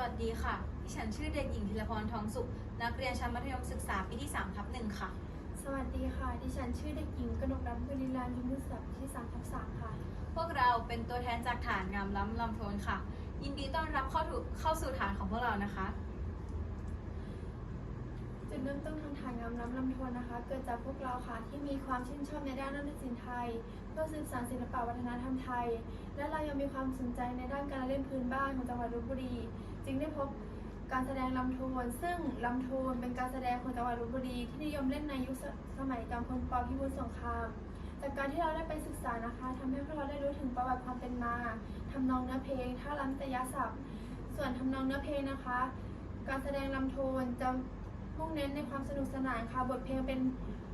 วัสดีค่ะ ดิฉันชื่อเด็กหญิงธีรพรทองสุข นักเรียนชั้นมัธยมศึกษาปีที่3ทับหนึ่งค่ะ สวัสดีค่ะ ดิฉันชื่อเด็กหญิงกนกรัตน์บุรีลานิมุสัพที่3ทับ3ค่ะ พวกเราเป็นตัวแทนจากฐานงามล้ำลำโทนค่ะ ยินดีต้อนรับเข้าถูเข้าสู่ฐานของพวกเรานะคะจุด เริ่มต้นทางฐานงามน้ำลำทวนนะคะ เกิดจากพวกเราค่ะที่มีความชื่นชอบในด้านนาฏศิลป์ไทย เพื่อสืบสานศิลปะวัฒนธรรมไทย และเรายังมีความสนใจในด้านการเล่นพื้นบ้านของจังหวัดลบบุรี จึงได้พบการแสดงลำโทน ซึ่งลำโทนเป็นการแสดงของจังหวัดลบบุรีที่นิยมเล่นในยุคสสมัยจอมพลปพิบูลสงคราม จากการที่เราได้ไปศึกษานะคะทำให้พวกเราได้รู้ถึงประวัติความเป็นมาทำนองเนื้อเพลงท่าลำตยศัพท์ ส่วนทำนองเนื้อเพลงนะคะ การแสดงลำโทนจะ มุ่งเน้นในความสนุกสนานค่ะ บทเพลงเป็น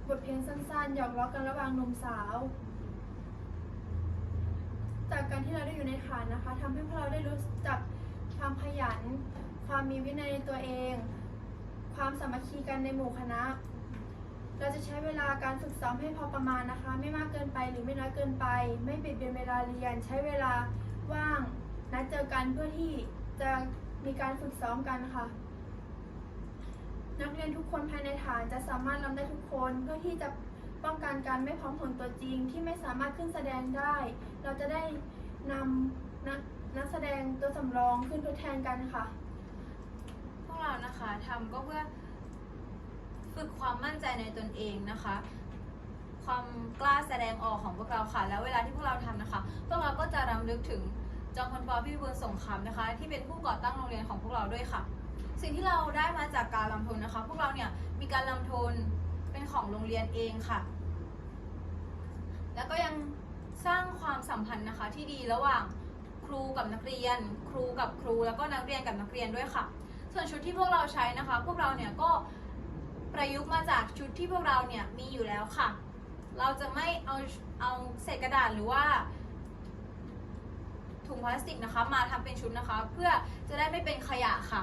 บทเพลงสั้นๆ หยอกล้อกันระหว่างหนุ่มสาว จากการที่เราได้อยู่ในฐานนะคะทำให้พวกเราได้รู้จักความขยัน ความมีวินัยในตัวเอง ความสามัคคีกันในหมู่คณะ เราจะใช้เวลาการฝึกซ้อมให้พอประมาณนะคะ ไม่มากเกินไปหรือไม่น้อยเกินไป ไม่เบียดเบียนเวลาเรียน ใช้เวลาว่างนัดเจอกันเพื่อที่จะมีการฝึกซ้อมกันค่ะ นักเรียนทุกคนภายในฐานจะสามารถรำได้ทุกคน เพื่อที่จะป้องกันการไม่พร้อมผลตัวจริง ที่ไม่สามารถขึ้นแสดงได้ เราจะได้นำนักนักแสดงตัวสำรองขึ้นทดแทนกันค่ะ พวกเรานะคะทำก็เพื่อฝึกความมั่นใจในตนเองนะคะ ความกล้าแสดงออกของพวกเราค่ะ แล้วเวลาที่พวกเราทำนะคะ พวกเราก็จะรำลึกถึงจอมพลปพิบูลสงครามนะคะ ที่เป็นผู้ก่อตั้งโรงเรียนของพวกเราด้วยค่ะ สิ่งที่เราได้มาจากการลำโทนนะคะ พวกเราเนี่ยมีการลำโทนเป็นของโรงเรียนเองค่ะ แล้วก็ยังสร้างความสัมพันธ์นะคะที่ดีระหว่างครูกับนักเรียน ครูกับครู แล้วก็นักเรียนกับนักเรียนด้วยค่ะ ส่วนชุดที่พวกเราใช้นะคะ พวกเราเนี่ยก็ประยุกต์มาจากชุดที่พวกเราเนี่ยมีอยู่แล้วค่ะ เราจะไม่เอาเอาเศษกระดาษหรือว่าถุงพลาสติกนะคะ มาทำเป็นชุดนะคะ เพื่อจะได้ไม่เป็นขยะค่ะ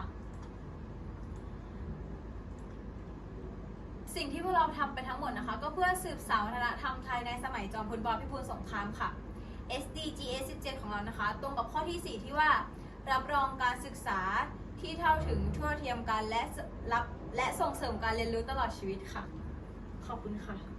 สิ่งที่พวกเราทำไปทั้งหมดนะคะ ก็เพื่อสืบสาวัฒนธรรมไทยในสมัยจอมพลปพิบูลสงครามค่ะ SDGs 17 ของเรานะคะ ตรงกับข้อที่ 4 ที่ว่า รับรองการศึกษาที่เท่าถึงทั่วเทียมกันและรับและส่งเสริมการเรียนรู้ตลอดชีวิตค่ะ ขอบคุณค่ะ